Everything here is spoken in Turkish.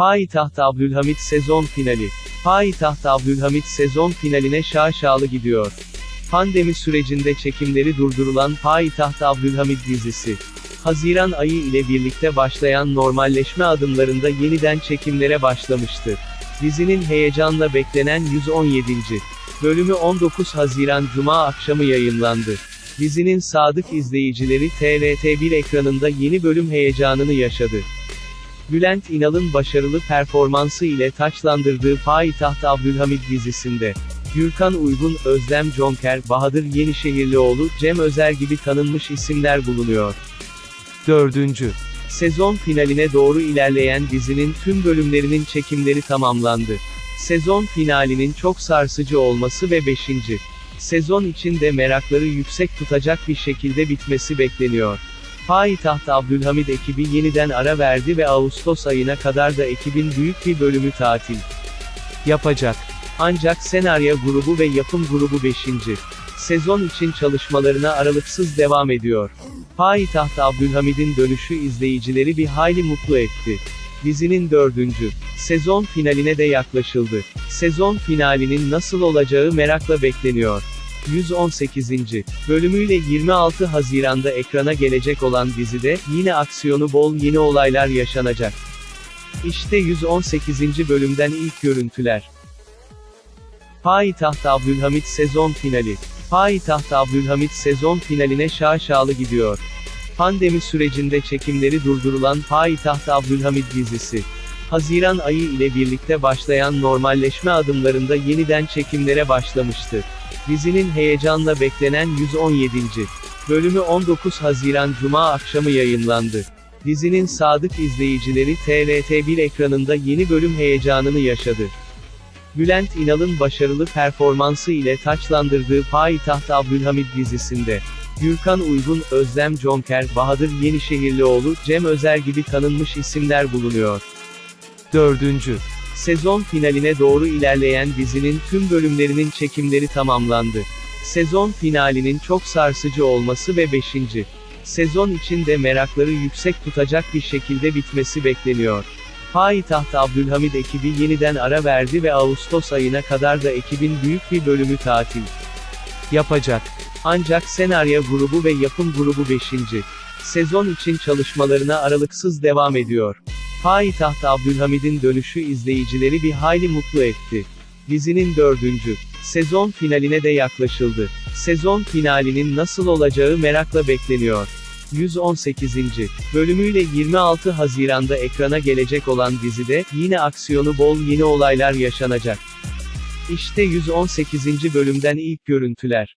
Payitaht Abdülhamit sezon finali. Payitaht Abdülhamit sezon finaline şaşalı gidiyor. Pandemi sürecinde çekimleri durdurulan Payitaht Abdülhamit dizisi. Haziran ayı ile birlikte başlayan normalleşme adımlarında yeniden çekimlere başlamıştı. Dizinin heyecanla beklenen 117. bölümü 19 Haziran Cuma akşamı yayınlandı. Dizinin sadık izleyicileri TRT1 ekranında yeni bölüm heyecanını yaşadı. Bülent İnal'ın başarılı performansı ile taçlandırdığı Payitaht Abdülhamid dizisinde, Gürkan Uygun, Özlem Conker, Bahadır Yenişehirlioğlu, Cem Özer gibi tanınmış isimler bulunuyor. 4. Sezon finaline doğru ilerleyen dizinin tüm bölümlerinin çekimleri tamamlandı. Sezon finalinin çok sarsıcı olması ve 5. sezon için de merakları yüksek tutacak bir şekilde bitmesi bekleniyor. Payitaht Abdülhamid ekibi yeniden ara verdi ve Ağustos ayına kadar da ekibin büyük bir bölümü tatil yapacak. Ancak senaryo grubu ve yapım grubu 5. sezon için çalışmalarına aralıksız devam ediyor. Payitaht Abdülhamid'in dönüşü izleyicileri bir hayli mutlu etti. Dizinin dördüncü sezon finaline de yaklaşıldı. Sezon finalinin nasıl olacağı merakla bekleniyor. 118. bölümüyle 26 Haziran'da ekrana gelecek olan dizide, yine aksiyonu bol yeni olaylar yaşanacak. İşte 118. bölümden ilk görüntüler. Payitaht Abdülhamit sezon finali. Payitaht Abdülhamit sezon finaline şaşalı gidiyor. Pandemi sürecinde çekimleri durdurulan Payitaht Abdülhamid dizisi. Haziran ayı ile birlikte başlayan normalleşme adımlarında yeniden çekimlere başlamıştı. Dizinin heyecanla beklenen 117. bölümü 19 Haziran Cuma akşamı yayınlandı. Dizinin sadık izleyicileri TRT1 ekranında yeni bölüm heyecanını yaşadı. Bülent İnal'ın başarılı performansı ile taçlandırdığı Payitaht Abdülhamid dizisinde, Gürkan Uygun, Özlem Conker, Bahadır Yenişehirlioğlu, Cem Özer gibi tanınmış isimler bulunuyor. 4. Sezon finaline doğru ilerleyen dizinin tüm bölümlerinin çekimleri tamamlandı. Sezon finalinin çok sarsıcı olması ve 5. sezon için de merakları yüksek tutacak bir şekilde bitmesi bekleniyor. Payitaht Abdülhamid ekibi yeniden ara verdi ve Ağustos ayına kadar da ekibin büyük bir bölümü tatil yapacak. Ancak senaryo grubu ve yapım grubu 5. sezon için çalışmalarına aralıksız devam ediyor. Payitaht Abdülhamid'in dönüşü izleyicileri bir hayli mutlu etti. Dizinin dördüncü sezon finaline de yaklaşıldı. Sezon finalinin nasıl olacağı merakla bekleniyor. 118. bölümüyle 26 Haziran'da ekrana gelecek olan dizide, yine aksiyonu bol yeni olaylar yaşanacak. İşte 118. bölümden ilk görüntüler.